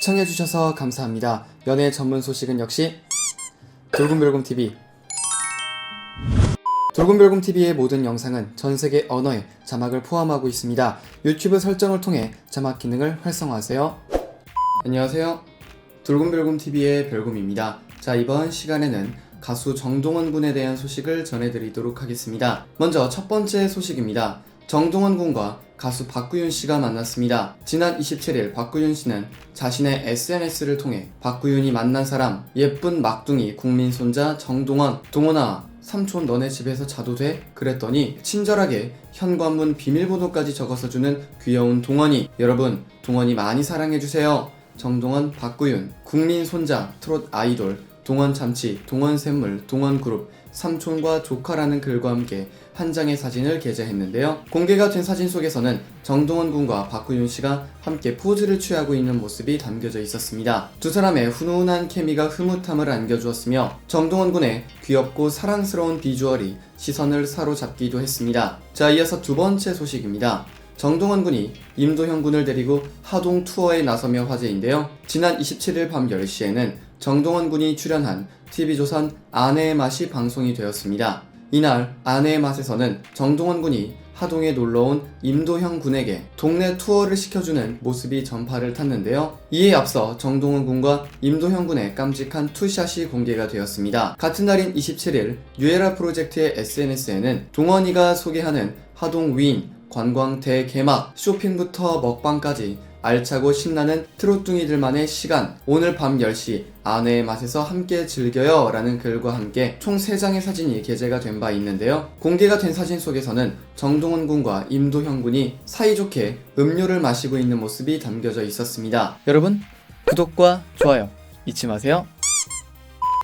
시청해주셔서 감사합니다. 연애 전문 소식은 역시 돌곰별곰TV. 돌곰별곰TV의 모든 영상은 전 세계 언어의 자막을 포함하고 있습니다. 유튜브 설정을 통해 자막 기능을 활성화하세요. 안녕하세요. 돌곰별곰TV의 별곰입니다. 자, 이번 시간에는 가수 정동원 군에 대한 소식을 전해드리도록 하겠습니다. 먼저 첫 번째 소식입니다. 정동원 군과 가수 박구윤 씨가 만났습니다. 지난 27일 박구윤 씨는 자신의 SNS를 통해 박구윤이 만난 사람, 예쁜 막둥이 국민 손자 정동원, 동원아, 삼촌 너네 집에서 자도 돼? 그랬더니 친절하게 현관문 비밀번호까지 적어서 주는 귀여운 동원이 여러분 동원이 많이 사랑해주세요. 정동원, 박구윤, 국민 손자, 트롯 아이돌, 동원 참치, 동원 샘물, 동원 그룹, 삼촌과 조카라는 글과 함께 한 장의 사진을 게재했는데요. 공개가 된 사진 속에서는 정동원 군과 박구윤 씨가 함께 포즈를 취하고 있는 모습이 담겨져 있었습니다. 두 사람의 훈훈한 케미가 흐뭇함을 안겨주었으며 정동원 군의 귀엽고 사랑스러운 비주얼이 시선을 사로잡기도 했습니다. 자, 이어서 두 번째 소식입니다. 정동원 군이 임도현 군을 데리고 하동 투어에 나서며 화제인데요. 지난 27일 밤 10시에는 정동원 군이 출연한 TV조선 아내의 맛이 방송이 되었습니다. 이날 아내의 맛에서는 정동원 군이 하동에 놀러온 임도형 군에게 동네 투어를 시켜주는 모습이 전파를 탔는데요. 이에 앞서 정동원 군과 임도형 군의 깜찍한 투샷이 공개가 되었습니다. 같은 날인 27일 뉴에라 프로젝트의 SNS에는 동원이가 소개하는 하동 위인 관광 대개막 쇼핑부터 먹방까지 알차고 신나는 트로뚱이들만의 시간. 오늘 밤 10시 아내의 맛에서 함께 즐겨요 라는 글과 함께 총 3장의 사진이 게재가 된 바 있는데요. 공개가 된 사진 속에서는 정동원 군과 임도형 군이 사이좋게 음료를 마시고 있는 모습이 담겨져 있었습니다. 여러분 구독과 좋아요 잊지 마세요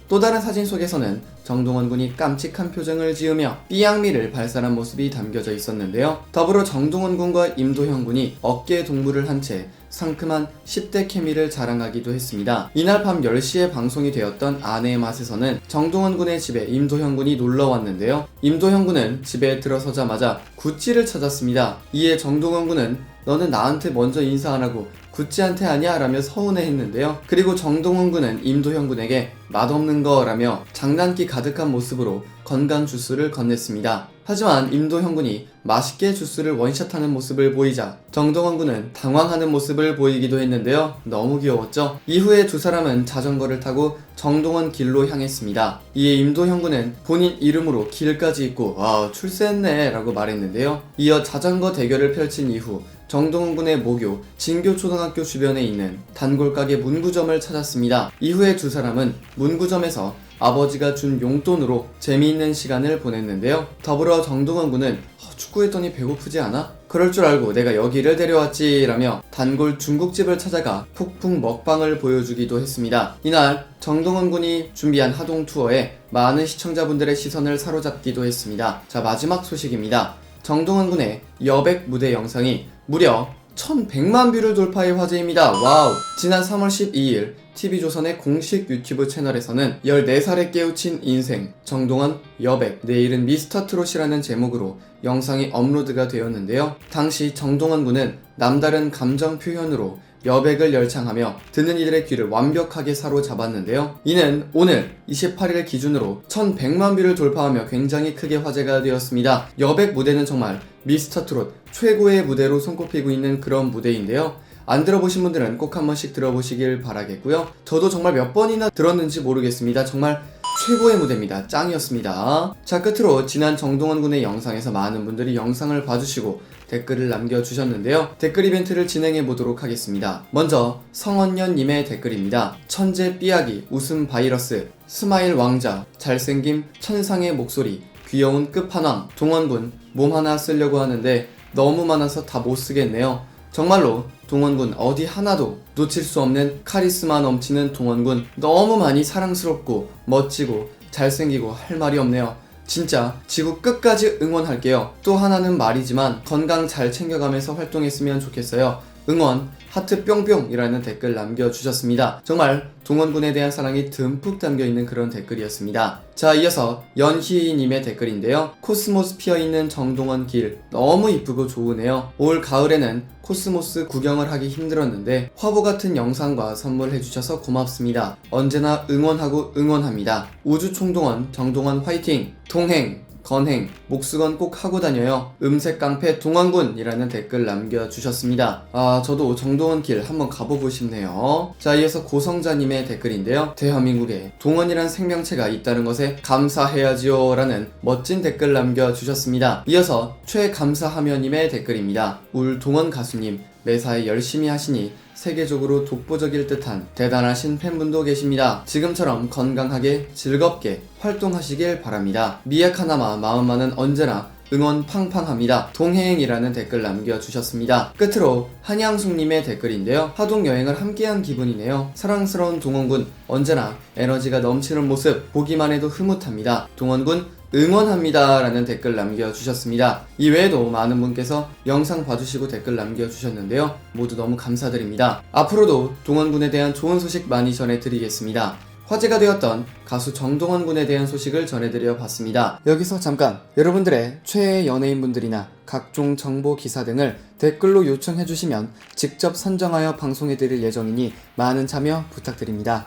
또 다른 사진 속에서는 정동원 군이 깜찍한 표정을 지으며 삐양미를 발산한 모습이 담겨져 있었는데요. 더불어 정동원 군과 임도형 군이 어깨에 동무를 한 채 상큼한 10대 케미를 자랑하기도 했습니다. 이날 밤 10시에 방송이 되었던 아내의 맛에서는 정동원 군의 집에 임도형 군이 놀러 왔는데요. 임도형 군은 집에 들어서자마자 구찌를 찾았습니다. 이에 정동원 군은 너는 나한테 먼저 인사 안 하고 구찌한테 하냐? 라며 서운해 했는데요. 그리고 정동원 군은 임도형 군에게 맛없는 거라며 장난기 가득한 모습으로 건강 주스를 건넸습니다. 하지만 임도형 군이 맛있게 주스를 원샷하는 모습을 보이자 정동원 군은 당황하는 모습을 보이기도 했는데요. 너무 귀여웠죠? 이후에 두 사람은 자전거를 타고 정동원 길로 향했습니다. 이에 임도형 군은 본인 이름으로 길까지 있고 와 출세했네 라고 말했는데요. 이어 자전거 대결을 펼친 이후 정동훈 군의 모교 진교초등학교 주변에 있는 단골 가게 문구점을 찾았습니다. 이후에 두 사람은 문구점에서 아버지가 준 용돈으로 재미있는 시간을 보냈는데요. 더불어 정동원 군은 어, 축구했더니 배고프지 않아? 그럴 줄 알고 내가 여기를 데려왔지라며 단골 중국집을 찾아가 폭풍 먹방을 보여주기도 했습니다. 이날 정동원 군이 준비한 하동 투어에 많은 시청자분들의 시선을 사로잡기도 했습니다. 자 마지막 소식입니다. 정동원 군의 여백 무대 영상이 무려 1100만 뷰를 돌파해 화제입니다. 와우! 지난 3월 12일 TV조선의 공식 유튜브 채널에서는 14살에 깨우친 인생 정동원 여백 내일은 미스터 트롯이라는 제목으로 영상이 업로드가 되었는데요. 당시 정동원 군은 남다른 감정 표현으로 여백을 열창하며 듣는 이들의 귀를 완벽하게 사로잡았는데요. 이는 오늘 28일 기준으로 1100만 뷰를 돌파하며 굉장히 크게 화제가 되었습니다. 여백 무대는 정말 미스터 트롯 최고의 무대로 손꼽히고 있는 그런 무대인데요. 안 들어보신 분들은 꼭 한 번씩 들어보시길 바라겠고요. 저도 정말 몇 번이나 들었는지 모르겠습니다. 정말 최고의 무대입니다. 짱이었습니다. 자, 끝으로 지난 정동원 군의 영상에서 많은 분들이 영상을 봐주시고 댓글을 남겨주셨는데요. 댓글 이벤트를 진행해 보도록 하겠습니다. 먼저 성원년님의 댓글입니다. 천재 삐약이 웃음 바이러스 스마일 왕자 잘생김 천상의 목소리 귀여운 끝판왕 동원군 몸 하나 쓰려고 하는데 너무 많아서 다 못 쓰겠네요. 정말로 동원군 어디 하나도 놓칠 수 없는 카리스마 넘치는 동원군 너무 많이 사랑스럽고 멋지고 잘생기고 할 말이 없네요. 진짜 지구 끝까지 응원할게요. 또 하나는 말이지만 건강 잘 챙겨가면서 활동했으면 좋겠어요. 응원, 하트 뿅뿅이라는 댓글 남겨주셨습니다. 정말 동원군에 대한 사랑이 듬뿍 담겨있는 그런 댓글이었습니다. 자, 이어서 연희님의 댓글인데요. 코스모스 피어있는 정동원 길 너무 이쁘고 좋으네요. 올 가을에는 코스모스 구경을 하기 힘들었는데 화보 같은 영상과 선물해주셔서 고맙습니다. 언제나 응원하고 응원합니다. 우주총동원 정동원 화이팅! 동행! 건행, 목수건 꼭 하고 다녀요. 음색 깡패 동원군이라는 댓글 남겨주셨습니다. 아, 저도 정동원 길 한번 가보고 싶네요. 자, 이어서 고성자님의 댓글인데요. 대한민국에 동원이란 생명체가 있다는 것에 감사해야지요. 라는 멋진 댓글 남겨주셨습니다. 이어서 최감사하며님의 댓글입니다. 울 동원 가수님, 매사에 열심히 하시니 세계적으로 독보적일 듯한 대단하신 팬분도 계십니다. 지금처럼 건강하게 즐겁게 활동하시길 바랍니다. 미약하나마 마음만은 언제나 응원 팡팡합니다. 동행이라는 댓글 남겨주셨습니다. 끝으로 한양숙님의 댓글인데요. 하동 여행을 함께한 기분이네요. 사랑스러운 동원군 언제나 에너지가 넘치는 모습 보기만 해도 흐뭇합니다. 동원군 응원합니다. 라는 댓글 남겨주셨습니다. 이외에도 많은 분께서 영상 봐주시고 댓글 남겨주셨는데요. 모두 너무 감사드립니다. 앞으로도 동원군에 대한 좋은 소식 많이 전해드리겠습니다. 화제가 되었던 가수 정동원 군에 대한 소식을 전해드려 봤습니다. 여기서 잠깐 여러분들의 최애 연예인분들이나 각종 정보 기사 등을 댓글로 요청해 주시면 직접 선정하여 방송해 드릴 예정이니 많은 참여 부탁드립니다.